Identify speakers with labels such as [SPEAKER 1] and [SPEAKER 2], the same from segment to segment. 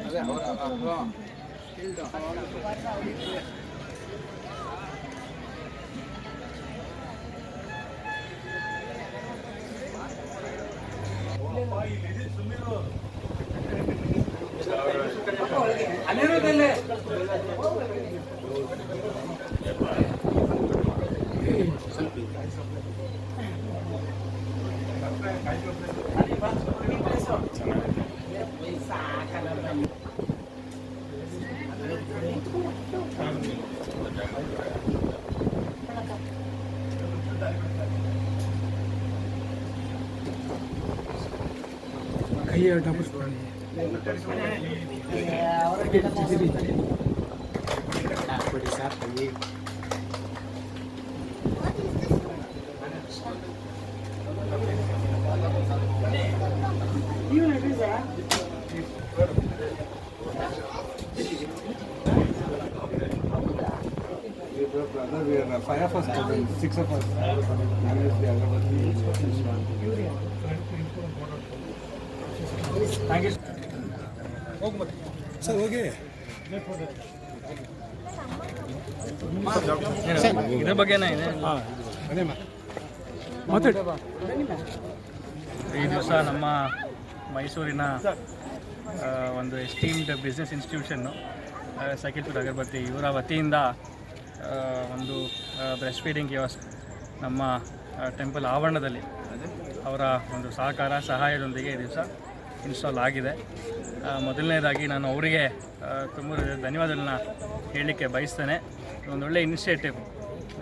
[SPEAKER 1] ಅದೇ ಅವರ ಅಪ್ಪ ಇಲ್ಲ ಅಲ್ಲಿರೋದಲ್ಲೇ
[SPEAKER 2] ಕೈ ಡಬಸ್ಕೊಳ್ಳಿ
[SPEAKER 1] ಹಾಕ್ಬಿಡಿ ಸರ್ ಕೈ
[SPEAKER 3] Brother, we are five of us, six of us. Manage the Agarbatti.
[SPEAKER 2] Sir ಹೋಗಿ
[SPEAKER 4] ಇದ್ರ ಬಗ್ಗೆನೇ ಇದೆ
[SPEAKER 2] ಹಾಂ ಅದೇ ಮಾತಾಡಿ
[SPEAKER 4] ಈ ದಿವಸ ನಮ್ಮ ಮೈಸೂರಿನ ಒಂದು ಎಸ್ಟೀಮ್ಡ್ ಬಿಸ್ನೆಸ್ ಇನ್ಸ್ಟಿಟ್ಯೂಷನ್ನು ಸೈಕಿಲ್ಪುರ್ ಅಗರಬತ್ತಿ ಇವರ ವತಿಯಿಂದ ಒಂದು ಬ್ರೆಸ್ಟ್ ಫೀಡಿಂಗ್ ಕಿಯೋಸ್ಕ್ ನಮ್ಮ ಟೆಂಪಲ್ ಆವರಣದಲ್ಲಿ. ಅವರ ಒಂದು ಸಹಕಾರ, ಸಹಾಯದೊಂದಿಗೆ ಈ ದಿವಸ ಇನ್ಸ್ಟಾಲ್ ಆಗಿದೆ. ಮೊದಲನೇದಾಗಿ ನಾನು ಅವರಿಗೆ ತುಂಬ ಧನ್ಯವಾದಗಳನ್ನ ಹೇಳಲಿಕ್ಕೆ ಬಯಸ್ತೇನೆ. ಒಂದು ಒಳ್ಳೆಯ ಇನಿಷಿಯೇಟಿವ್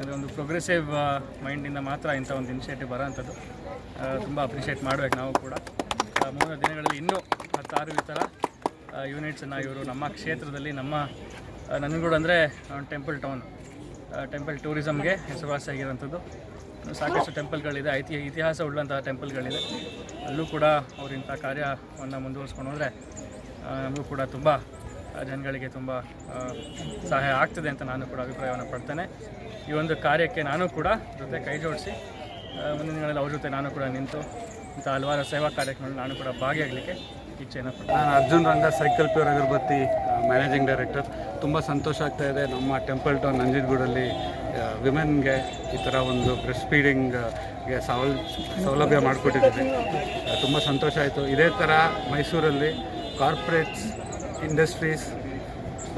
[SPEAKER 4] ಅದು ಒಂದು ಪ್ರೋಗ್ರೆಸಿವ್ ಮೈಂಡಿಂದ ಮಾತ್ರ ಇಂಥ ಒಂದು ಇನಿಷಿಯೇಟಿವ್ ಬರೋವಂಥದ್ದು ತುಂಬ ಅಪ್ರಿಷಿಯೇಟ್ ಮಾಡಬೇಕು ನಾವು ಕೂಡ. ಮೂರು ದಿನಗಳಲ್ಲಿ ಇನ್ನೂ ಹತ್ತಾರು ಈ ಥರ ಯೂನಿಟ್ಸನ್ನು ಇವರು ನಮ್ಮ ಕ್ಷೇತ್ರದಲ್ಲಿ, ನಮ್ಮ ನನಗೂಡು ಅಂದರೆ ಟೆಂಪಲ್ ಟೌನ್ ಟೆಂಪಲ್ ಟೂರಿಸಮ್ಗೆ ಹೆಸರುವಾಸಿಯಾಗಿರೋಂಥದ್ದು ಸಾಕಷ್ಟು ಟೆಂಪಲ್ಗಳಿದೆ ಐತಿ ಇತಿಹಾಸ ಉಳ್ಳಂತಹ ಟೆಂಪಲ್ಗಳಿದೆ ಅಲ್ಲೂ ಕೂಡ ಅವರು ಇಂಥ ಕಾರ್ಯವನ್ನು ಮುಂದುವರಿಸ್ಕೊಂಡು ಹೋದರೆ ನಮಗೂ ಕೂಡ ತುಂಬ ಜನಗಳಿಗೆ ತುಂಬ ಸಹಾಯ ಆಗ್ತದೆ ಅಂತ ನಾನು ಕೂಡ ಅಭಿಪ್ರಾಯವನ್ನು ಪಡ್ತೇನೆ. ಈ ಒಂದು ಕಾರ್ಯಕ್ಕೆ ನಾನು ಕೂಡ ಜೊತೆ ಕೈ ಜೋಡಿಸಿ ಮುಂದಿನ ದಿನಗಳಲ್ಲಿ ಅವ್ರ ಜೊತೆ ನಾನು ಕೂಡ ನಿಂತು ಇಂಥ ಹಲವಾರು ಸೇವಾ ಕಾರ್ಯಕ್ರಮಗಳಲ್ಲಿ ನಾನು ಕೂಡ ಭಾಗಿಯಾಗಲಿಕ್ಕೆ ಇಚ್ಛೆಯನ್ನು
[SPEAKER 3] ನಾನು Arjun Ranga, Cycle Pure Agarbatti managing director ತುಂಬ ಸಂತೋಷ ಆಗ್ತಾ ಇದೆ. ನಮ್ಮ ಟೆಂಪಲ್ ಟೌನ್ ನಂಜನಗೂಡಲ್ಲಿ ವಿಮೆನ್ಗೆ ಈ ಥರ ಒಂದು ಬ್ರೆಸ್ಟ್ ಫೀಡಿಂಗ್ಗೆ ಸೌಲ್ ಸೌಲಭ್ಯ ಮಾಡಿಕೊಟ್ಟಿದ್ದೀವಿ ತುಂಬ ಸಂತೋಷ ಆಯಿತು. ಇದೇ ಥರ ಮೈಸೂರಲ್ಲಿ ಕಾರ್ಪೊರೇಟ್ಸ್ ಇಂಡಸ್ಟ್ರೀಸ್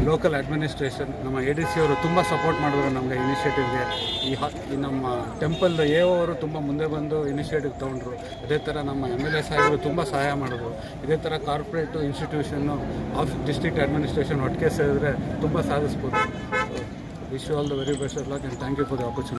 [SPEAKER 3] ಲೋಕಲ್ ಅಡ್ಮಿನಿಸ್ಟ್ರೇಷನ್ ನಮ್ಮ ಎ ಡಿ ಸಿ ಅವರು ತುಂಬ ಸಪೋರ್ಟ್ ಮಾಡಿದ್ರು ನಮಗೆ ಇನಿಷಿಯೇಟಿವ್ಗೆ ಈ ಹ, ಈ ನಮ್ಮ ಟೆಂಪಲ್ ಎ ಅವರು ತುಂಬ ಮುಂದೆ ಬಂದು ಇನಿಷಿಯೇಟಿವ್ ತೊಗೊಂಡ್ರು. ಅದೇ ಥರ ನಮ್ಮ ಎಂ ಎಲ್ ಎ ಸಾಹೇಬರು ತುಂಬ ಸಹಾಯ ಮಾಡಿದ್ರು. ಇದೇ ಥರ corporate institution of district administration ಒಟ್ಟಿಗೆ ಸೇರಿದ್ರೆ ತುಂಬ ಸಾಧಿಸ್ಬೋದು. Wish all the very best of luck and thank you for the opportunity